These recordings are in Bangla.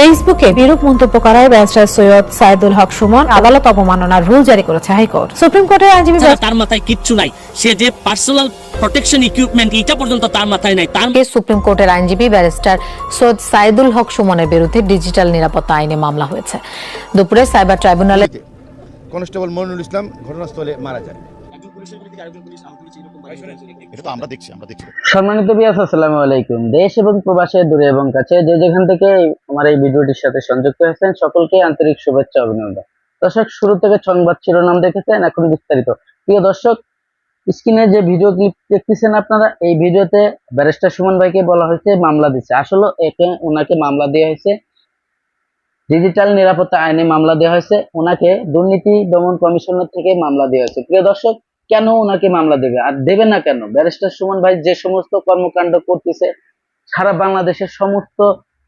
ফেসবুকে বিরূপ মন্তব্য করায় ব্যারিস্টার সৈয়দ সাইদুল হক সুমন আদালত অবমাননার রুল জারি করেছে হাইকোর্ট। সুপ্রিম কোর্টের আইনজীবী তার মাথায় কিচ্ছু নাই। সে যে পার্সোনাল প্রোটেকশন ইকুইপমেন্ট এটা পর্যন্ত তার মাথায় নাই। তার সুপ্রিম কোর্টের আইনজীবী ব্যারিস্টার সৈয়দ সাইদুল হক সুমনের বিরুদ্ধে ডিজিটাল নিরাপত্তা আইনে মামলা হয়েছে। দুপুরে সাইবার ট্রাইব্যুনালে কনস্টেবল মইনুল ইসলাম ঘটনাস্থলে মারা যায় এটা তো আমরা দেখছি আমরা দেখছি। সম্মানিত বিয়াস আসসালামু আলাইকুম। দেশ এবং প্রবাসে দূরে এবং কাছে যে যেখান থেকে আমার এই ভিডিওটির সাথে সংযুক্ত হয়েছেন সকলকে আন্তরিক শুভেচ্ছা অভিনন্দন। দর্শক শুরু থেকে সংবাদ শিরোনাম দেখেছেন এখন বিস্তারিত। প্রিয় দর্শক স্ক্রিনে যে ভিডিও ক্লিপ দেখতেছেন আপনারা এই ভিডিওতে ব্যারিস্টার সুমন ভাইকে বলা হয়েছে মামলা দিচ্ছে আসলে একে ওনাকে মামলা দেওয়া হয়েছে। ডিজিটাল নিরাপত্তা আইনে মামলা দেওয়া হয়েছে। ওনাকে দুর্নীতি দমন কমিশনের থেকে মামলা দেওয়া হয়েছে। প্রিয় দর্শক কেন ওনাকে মামলা দেবে? আর দেবে না কেন? ব্যারিস্টার সুমন ভাই যে সমস্ত কর্মকাণ্ড করতেছে, সারা বাংলাদেশের সমস্ত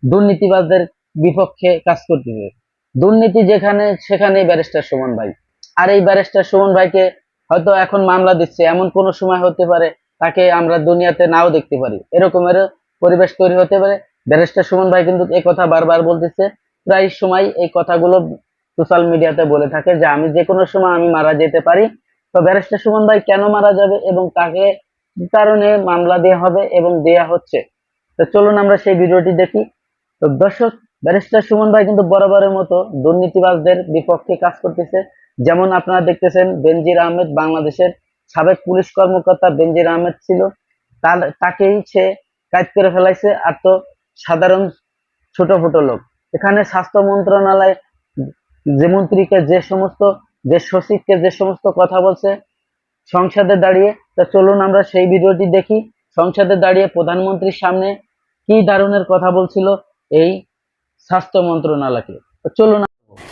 দুর্নীতিবাজদের বিপক্ষে কাজ করতেছে। দুর্নীতি যেখানে সেখানে ব্যারিস্টার সুমন ভাই। আর এই ব্যারিস্টার সুমন ভাইকে হয়তো এখন মামলা দিচ্ছে, এমন কোন সময় হতে পারে তাকে আমরা দুনিয়াতে নাও দেখতে পারি। এরকমের পরিবেশ তৈরি হতে পারে। ব্যারিস্টার সুমন ভাই কিন্তু এই কথা বারবার বলতেছে। প্রায় সময় এই কথাগুলো সোশ্যাল মিডিয়াতে বলে থাকে যে আমি যে কোনো সময় আমি মারা যেতে পারি তো ব্যারিস্টার সুমন ভাই কেন মারা যাবে এবং তাকে কারণে মামলা দেওয়া হবে এবং দেয়া হচ্ছে? তো চলুন আমরা সেই ভিডিওটি দেখি। তো দর্শক, ব্যারিস্টার সুমন ভাই কিন্তু বরাবরের মতো দুর্নীতিবাজদের বিপক্ষে কাজ করতেছে। যেমন আপনারা দেখতেছেন, বেনজির আহমেদ বাংলাদেশের সাবেক পুলিশ কর্মকর্তা বেনজির আহমেদ ছিল। তার, তাকেই সে কাজ করে ফেলাইছে। আর তো সাধারণ ছোট ছোট লোক। এখানে স্বাস্থ্য মন্ত্রণালয় যে মন্ত্রীকে যে সমস্ত যে সচিবকে যে সমস্ত কথা বলছে, সংসদে দাঁড়িয়ে, তা চলুন আমরা সেই ভিডিওটি দেখি। সংসদে দাঁড়িয়ে প্রধানমন্ত্রীর সামনে কি ধরনের কথা বলছিল এই স্বাস্থ্য মন্ত্রণালয়কে। চলুন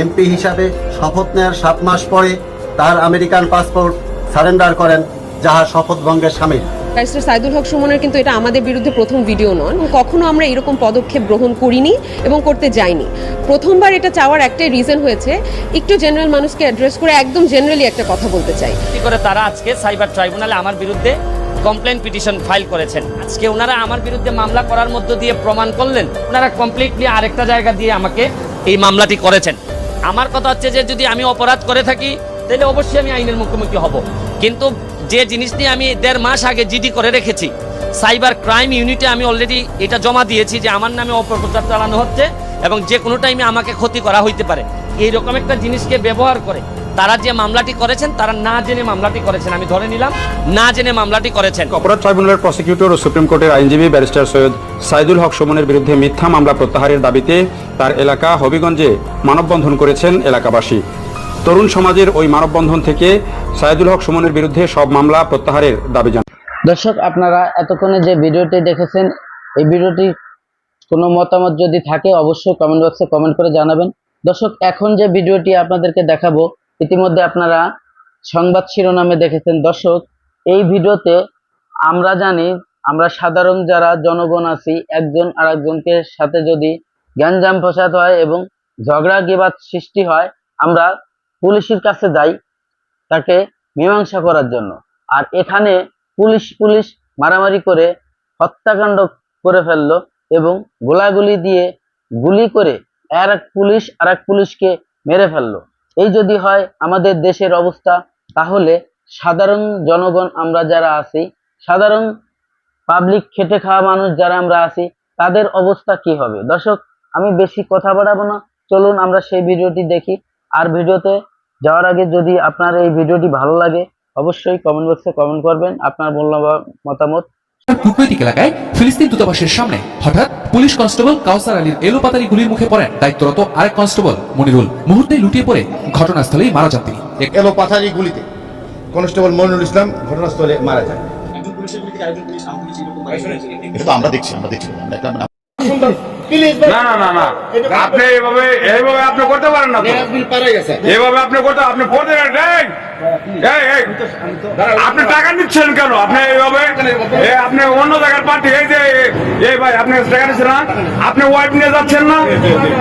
এমপি হিসাবে শপথ নেয়ার সাত মাস পরে তার আমেরিকান পাসপোর্ট সারেন্ডার করেন যাহা শপথ ভঙ্গের সামিল। ব্যারিস্টার সাইদুল হক সুমনের কিন্তু এটা আমাদের বিরুদ্ধে প্রথম ভিডিও নন কখনো আমরা এরকম পদক্ষেপ গ্রহণ করিনি এবং করতে যাইনি। প্রথমবার এটা চাওয়ার একটাই রিজন হয়েছে একটু জেনারেল মানুষকে অ্যাড্রেস করে একদম জেনারেলি একটা কথা বলতে চাই। কি করে তারা আজকে সাইবার ট্রাইব্যুনালে আমার বিরুদ্ধে কমপ্লেন পিটিশন ফাইল করেছেন? আজকে ওনারা আমার বিরুদ্ধে মামলা করার মধ্য দিয়ে প্রমাণ করলেন ওনারা কমপ্লিটলি আরেকটা জায়গা দিয়ে আমাকে এই মামলাটি করেছেন। আমার কথা হচ্ছে যে যদি আমি অপরাধ করে থাকি, তাহলে অবশ্যই আমি আইনের মুখোমুখি হব। কিন্তু যে জিনিস নিয়ে আমি দেড় মাস আগে জিডি করে রেখেছি সাইবার ক্রাইম ইউনিটে আমি অলরেডি এটা জমা দিয়েছি যে আমার নামে অপপ্রচার চালানো হচ্ছে এবং যে কোনো টাইমে আমাকে ক্ষতি করা হইতে পারে। এইরকম একটা জিনিসকে ব্যবহার করে তারা যে মামলাটি করেছেন তারা না জেনে মামলাটি করেছেন। আমি ধরে নিলাম না জেনে মামলাটি করেছেন। অপরাধ ট্রাইব্যুনালের প্রসিকিউটর ও সুপ্রিম কোর্টের আইনজীবী ব্যারিস্টার সৈয়দ সাইদুল হক সুমনের বিরুদ্ধে মিথ্যা মামলা প্রত্যাহারের দাবিতে তার এলাকা হবিগঞ্জে মানববন্ধন করেছেন এলাকাবাসী। তরুণ সমাজের ওই মানববন্ধন থেকে সাইদুল হক সুমনের বিরুদ্ধে সব মামলা প্রত্যাহারের দাবি জানান। দর্শক আপনারা এতক্ষণে যে ভিডিওটি দেখেছেন এই ভিডিওটি কোনো মতামত যদি থাকে অবশ্যই কমেন্ট বক্সে কমেন্ট করে জানাবেন। দর্শক এখন যে ভিডিওটি আপনাদেরকে দেখাবো ইতিমধ্যে আপনারা সংবাদ শিরোনামে দেখেছেন। দর্শক, এই ভিডিওতে আমরা জানি, আমরা সাধারণ যারা জনগণ আছি, একজন আরেকজনকে সাথে যদি গ্যাঞ্জাম ফসাদ হয় এবং ঝগড়া বিবাদ সৃষ্টি হয়, আমরা পুলিশের কাছে যাই তাকে মীমাংসা করার জন্য। আর এখানে পুলিশ পুলিশ মারামারি করে হত্যাকাণ্ড করে ফেলল এবং গোলাগুলি দিয়ে গুলি করে আর এক পুলিশ, আর এক পুলিশকে মেরে ফেলল। এই যদি হয় আমাদের দেশের অবস্থা, তাহলে সাধারণ জনগণ আমরা যারা আছি, সাধারণ পাবলিক খেটে খাওয়া মানুষ যারা আমরা আছি, তাদের অবস্থা কি হবে? দর্শক, আমি বেশি কথা বাড়াবো না। চলুন আমরা সেই ভিডিওটি দেখি। আর ভিডিওতে যাওয়ার আগে যদি আপনার এই ভিডিওটি ভালো লাগে, অবশ্যই কমেন্ট বক্সে কমেন্ট করবেন। আপনার মূল্যবান মতামত কূটনৈতিক এলাকায় ফিলিস্তিন দূতাবাসের সামনে। হঠাৎ পুলিশ কনস্টেবল কাউসার আলীর এলোপাতারি গুলির মুখে পড়েন। দায়িত্বরত আরেক কনস্টেবল মনিরুল। মুহূর্তে লুটিয়ে পড়ে ঘটনাস্থলেই মারা যান তিনি। এলোপাতারি গুলিতে। কনস্টেবল মনিরুল ইসলাম ঘটনাস্থলে মারা যান। এটা তো আমরা দেখছি আমরা দেখছি। না না না না। আপনি এইভাবে এইভাবে আপনি করতে পারেন না এইভাবে আপনি করতে আপনি পড়তে এই এই, এই, আপনি টাকা নিচ্ছেন কেন? আপনি এইভাবে আপনি অন্য জায়গার পার্টি এই যে এই ভাই আপনি টাকা নিচ্ছেন না? আপনি ওয়াইফ নিয়ে যাচ্ছেন না?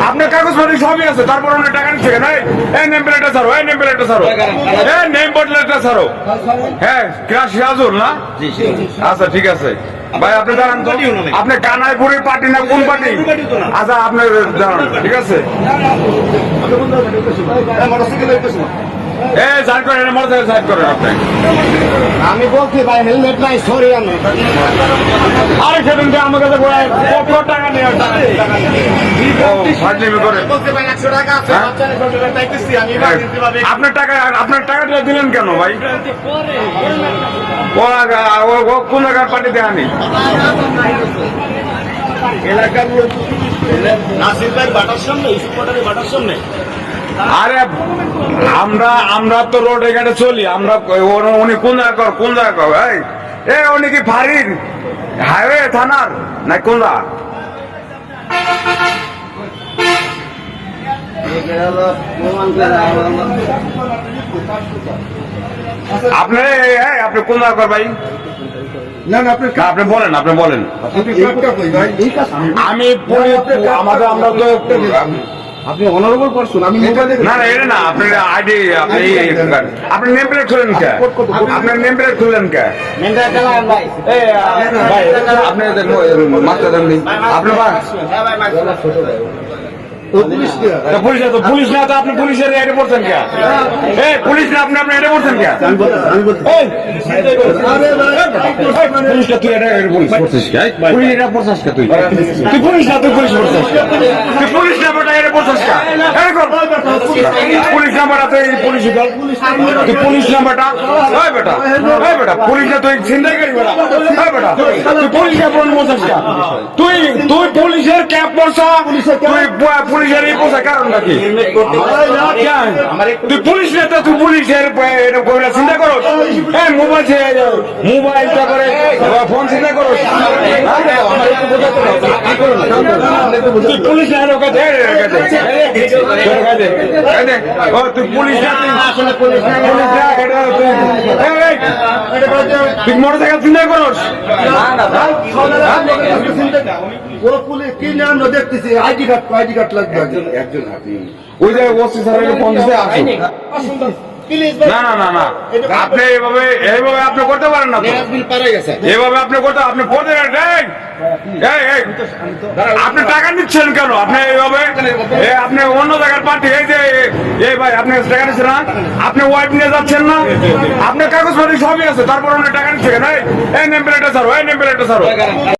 আপনার কাগজপাতি সবই আছে তারপর আপনি টাকা নিচ্ছেন। কেন এই, এই নেম প্লেটটা ছাড়ো এই নেম প্লেটটা ছাড়ো। এই নেম প্লেটটা ছাড়ো। হ্যাঁ ক্রাশ না? আচ্ছা ঠিক আছে। ভাই আপনি দাঁড়ান তো। আপনি কানাইপুরের পার্টি না কোন পার্টি? আচ্ছা আপনার দাঁড়ান ঠিক আছে। আমি বলছি ভাই হেলমেট নাই সরি আমি। আরে সেদিন আমার কাছে বলে কত টাকা? আপনার টাকা আপনার টাকাটা দিলেন কেন ভাই? কোন জায়গার পার্টি দেখানি এলাকার লোক নাসির ভাই বাটার সামনে ইস্যু বাটার সামনে। আরে আমরা আমরা তো রোড এখানে চলি আমরা উনি কোন জায়গা কর কোন জায়গা কর এই এ উনি কি ফারির হাইওয়ে থানার না কোন আপনি আপনি কোন জায়গা কর ভাই? না না আপনি আপনি বলেন আপনি বলেন। ভাই। আমি আমাদের আমরা তো আপনি অনারেবল পারসন আমি মোবাইলে না না এটা না আপনার আইডি আপনি আপনি নেম প্লেট খুলেন কে? আপনার নেম প্লেট খুলেন কে? এই, ভাই। আপনি মাস্টার দেন আপনি ভাই। ও পুলিশ তো পুলিশ না তো পুলিশ না তো আপনি পুলিশের এটা পড়ছেন কে? এই পুলিশ না আপনি আপনি এটা পড়ছেন কে পুলিশটা তুই এটা এটা পুলিশ পড়ছিস পুলিশ এটা পড়ছিস কে তুই? তুই পুলিশ না তুই পুলিশ পড়ছিস তুই পুলিশ না বেটা এটা পড়ছিস কে? পুলিশ নাম্বারটা তুই পুলিশ কর। তুই পুলিশ নাম্বারটা ওই বেটা ওই বেটা পুলিশ না তুই চিন্তাই করি বেটা ওই বেটা তুই পুলিশ না পড়ছিস তুই তুই পুলিশের ক্যাপ পড়ছা তুই প- পুলিশের এই পোষা কারণটা কি? তুই পুলিশ নেতা তুই পুলিশের চিন্তা করো হ্যাঁ মোবাইল ছে- মোবাইলটা করে ফোন চিন্তা করো তুই পুলিশ না তুই পুলিশ না চিন্তা করোস। পুলিশ দেখতেছি? আইডি কার্ড আইডি কার্ড একজন ওই যে ওসি স্যারের ফোন দিতে আসুন। না না না না আপনি এইভাবে এইভাবে আপনি করতে পারেন না তো। আপনি করতে আপনি পড়তে এই এই, এই, আপনি টাকা নিচ্ছেন কেন? আপনি এইভাবে এ, আপনি অন্য জায়গার পার্টি এই যে এই ভাই আপনি টাকা নিচ্ছেন না? আপনি ওয়াইফ নিয়ে যাচ্ছেন না? আপনার কাগজপাতি সবই আছে তারপর আপনি টাকা নিচ্ছেন কেন? এই, এই নেম প্লেটটা ছাড়ো এই নেম প্লেটটা ছাড়ো।